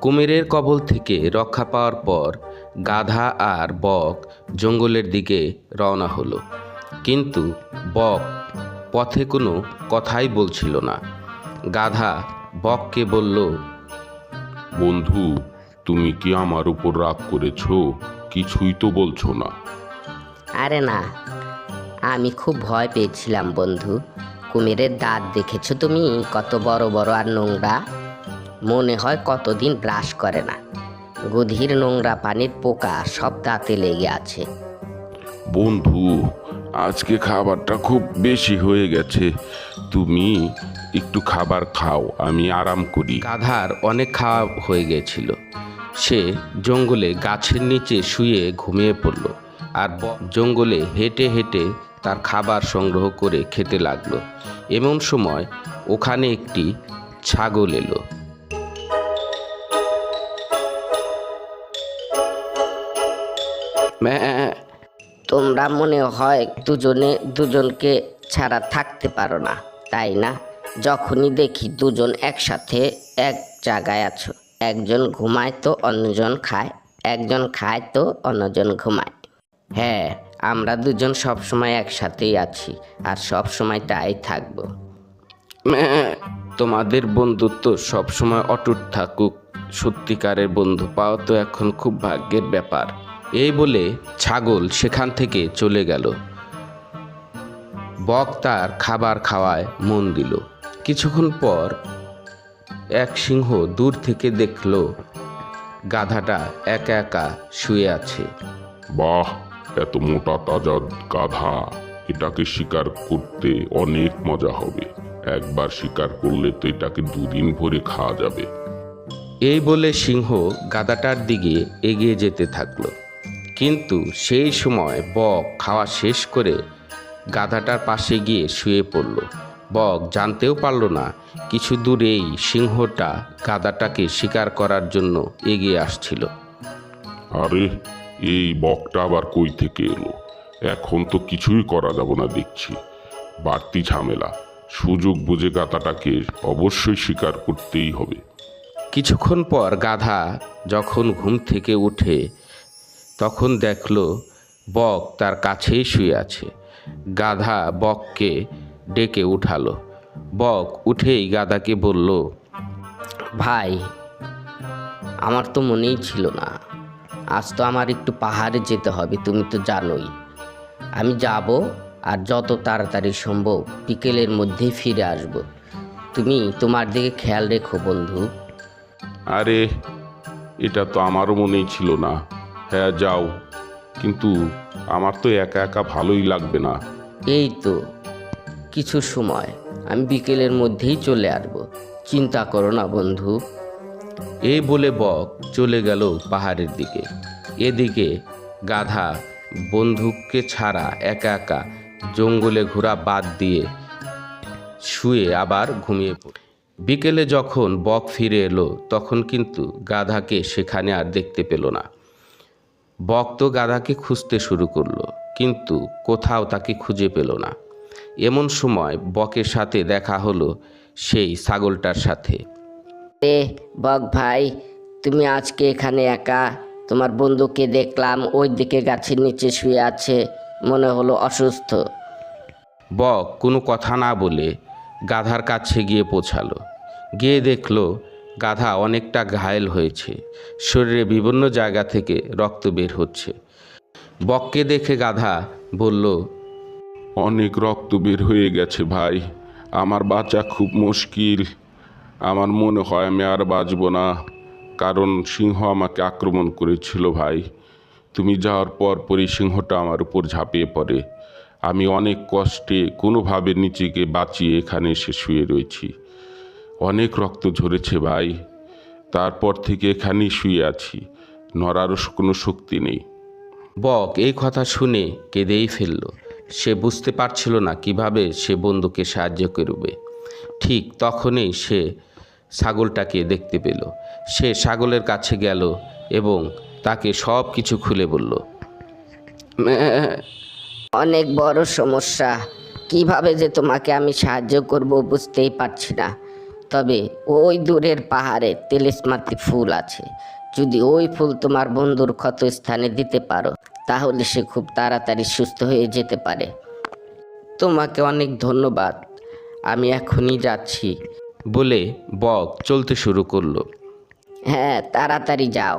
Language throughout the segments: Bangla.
কুমিরের কবল থেকে রক্ষা পাওয়ার পর গাধা আর বক জঙ্গলের দিকে রওনা হলো। কিন্তু বক পথে কোনো কথাই বলছিল না। গাধা বককে বলল বন্ধু তুমি কি আমার উপর রাগ করেছ? কিছুই তো বলছো না। আরে না আমি খুব ভয় পেয়েছিলাম বন্ধু। কুমিরের দাঁত দেখেছ তুমি? কত বড় বড় আর নোংরা। মনে হয় কতদিন ব্রাশ করে না। গধীর নোংরা পানির পোকা সব দাঁতে লেগে আছে। বন্ধু আজকে খাবারটা খুব বেশি হয়ে গেছে। তুমি একটু খাবার খাও আমি আরাম করি। গাধার অনেক খাওয়া হয়ে গেছিল। সে জঙ্গলে গাছের নিচে শুয়ে ঘুমিয়ে পড়ল আর জঙ্গলে হেঁটে হেঁটে তার খাবার সংগ্রহ করে খেতে লাগল। এমন সময় ওখানে একটি ছাগল এলো। তোমরা মনে হয় দুজনে দুজনকে ছাড়া থাকতে পারো না, তাই না? যখনই দেখি দুজন একসাথে এক জায়গায় আছো, একজন ঘুমায় তো অন্যজন খায়, একজন খায় তো অন্যজন ঘুমায়। হ্যাঁ আমরা দুজন সবসময় একসাথেই আছি, আর সব সময় তাই থাকব। তোমাদের বন্ধুত্ব সবসময় অটুট থাকুক, সত্যিকারের বন্ধু পাওয়া তো এখন খুব ভাগ্যের ব্যাপার। এই বলে ছাগল সেখান থেকে চলে গেল। বক তার খাবার খাওয়ায় মন দিল। কিছুক্ষণ পর এক সিংহ দূর থেকে দেখল গাধাটা একা একা শুয়ে আছে। বাহ এত মোটা তাজা গাধা এটাকে শিকার করতে অনেক মজা হবে। একবার শিকার করলে তো এটাকে দুদিন ভরে খাওয়া যাবে। এই বলে সিংহ গাদাটার দিকে এগিয়ে যেতে থাকল। কিন্তু সেই সময় বক খাওয়া শেষ করে গাধাটার পাশে গিয়ে শুয়ে পড়ল। বক জানতেও পারল না কিছু দূরেই সিংহটা গাধাটাকে শিকার করার জন্য এগিয়ে আসছিল। আরে এই বকটা আবার কই থেকে এলো? এখন তো কিছুই করা যাব না দেখছি। বাড়তি ঝামেলা। সুযোগ বুঝে গাধাটাকে অবশ্যই শিকার করতেই হবে। কিছুক্ষণ পর গাধা যখন ঘুম থেকে উঠে তখন দেখল বক তার কাছেই শুয়ে আছে। গাধা বককে ডেকে উঠালো। বক উঠেই গাধাকে বলল ভাই আমার তো মনেই ছিল না। আজ তো আমার একটু পাহাড়ে যেতে হবে তুমি তো জানোই। আমি যাব আর যত তাড়াতাড়ি সম্ভব বিকেলের মধ্যেই ফিরে আসব। তুমি তোমার দিকে খেয়াল রেখো বন্ধু। আরে এটা তো আমারও মনেই ছিল না। হ্যাঁ যাও। কিন্তু আমার তো একা একা ভালোই লাগবে না। এই তো কিছু সময় আমি বিকেলের মধ্যেই চলে আসব। চিন্তা করো না বন্ধু। এই বলে বক চলে গেল পাহাড়ের দিকে। এদিকে গাধা বন্দুককে ছাড়া একা একা জঙ্গলে ঘোরা বাদ দিয়ে শুয়ে আবার ঘুমিয়ে পড়ে। বিকেলে যখন বক ফিরে এলো তখন কিন্তু গাধাকে সেখানে আর দেখতে পেল না। বক তো গাধাকে খুঁজতে শুরু করল কিন্তু কোথাও তাকে খুঁজে পেল না। এমন সময় বকের সাথে দেখা হলো সেই ছাগলটার সাথে। এ বক ভাই তুমি আজকে এখানে একা? তোমার বন্ধুকে দেখলাম ওই দিকে গাছের নিচে শুয়ে আছে মনে হলো অসুস্থ। বক কোনো কথা না বলে গাধার কাছে গিয়ে পৌঁছালো। গিয়ে দেখল গাধা অনেকটা ঘায়েল হয়েছে। শরীরে বিভিন্ন জায়গা থেকে রক্ত বের হচ্ছে। বককে দেখে গাধা বলল, অনেক রক্ত বের হয়ে গেছে ভাই। আমার বাঁচা খুব মুশকিল। আমার মনে হয় আমি আর বাঁচব না। কারণ সিংহ আমাকে আক্রমণ করেছিল ভাই। তুমি যাওয়ার পর পরই সিংহটা আমার উপর ঝাঁপিয়ে পড়ে। আমি অনেক কষ্টে কোনোভাবে নিজেকে বাঁচিয়ে এখানে এসে শুয়ে রয়েছি। অনেক রক্ত ঝরেছে ভাই। তারপর থেকে এখানেই শুয়ে আছি। নড়ারও কোনো শক্তি নেই। বক এই কথা শুনে কেঁদেই ফেলল। সে বুঝতে পারছিল না কীভাবে সে বন্ধুকে সাহায্য করবে। ঠিক তখনই সে ছাগলটাকে দেখতে পেল। সে ছাগলের কাছে গেল এবং তাকে সব কিছু খুলে বলল "ম্যাঁ, অনেক বড় সমস্যা। কীভাবে যে তোমাকে আমি সাহায্য করব বুঝতেই পারছি না। তবে ওই দূরের পাহাড়ে তেলিসমাতি ফুল আছে। যদি ওই ফুল তোমার বন্ধুর ক্ষত স্থানে দিতে পারো তাহলে সে খুব তাড়াতাড়ি সুস্থ হয়ে যেতে পারে। তোমাকে অনেক ধন্যবাদ। আমি এখনই যাচ্ছি। বলে বক চলতে শুরু করল। হ্যাঁ তাড়াতাড়ি যাও।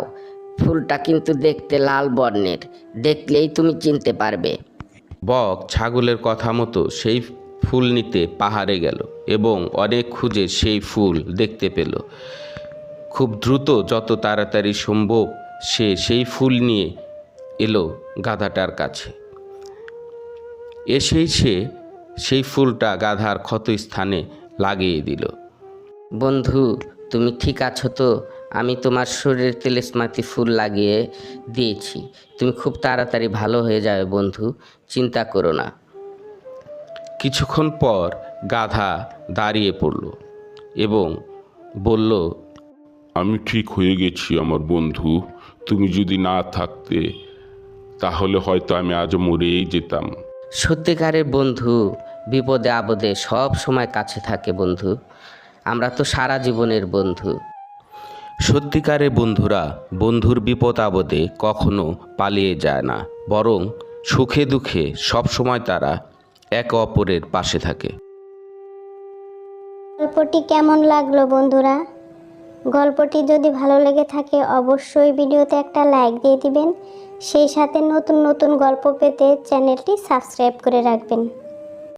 ফুলটা কিন্তু দেখতে লাল বর্ণের। দেখলেই তুমি চিনতে পারবে। বক ছাগলের কথা মতো সেই ফুল নিতে পাহাড়ে গেল এবং অনেক খুঁজে সেই ফুল দেখতে পেল। খুব দ্রুত যত তাড়াতাড়ি সম্ভব সে সেই ফুল নিয়ে এলো গাধাটার কাছে। এসেই সে সেই ফুলটা গাধার ক্ষত স্থানে লাগিয়ে দিল। বন্ধু, তুমি ঠিক আছো তো? আমি তোমার শরীরে তেলেসমাতি ফুল লাগিয়ে দিয়েছি। তুমি খুব তাড়াতাড়ি ভালো হয়ে যাবে বন্ধু, চিন্তা করো না। কিছুক্ষণ পর গাধা দাঁড়িয়ে পড়ল এবং বলল আমি ঠিক হয়ে গেছি আমার বন্ধু। তুমি যদি না থাকতে তাহলে হয়তো আমি আজ মরেই যেতাম। সত্যিকারের বন্ধু বিপদে আপদে সব সময় কাছে থাকে বন্ধু। আমরা তো সারা জীবনের বন্ধু। সত্যিকারের বন্ধুরা বন্ধুর বিপদ আপদে কখনো পালিয়ে যায় না বরং সুখে দুঃখে সবসময় তারা একে অপরের পাশে থাকে। গল্পটি কেমন লাগল বন্ধুরা? গল্পটি যদি ভালো লেগে থাকে, অবশ্যই ভিডিওতে একটা লাইক দিয়ে দিবেন। সেই সাথে নতুন নতুন গল্প পেতে চ্যানেলটি সাবস্ক্রাইব করে রাখবেন।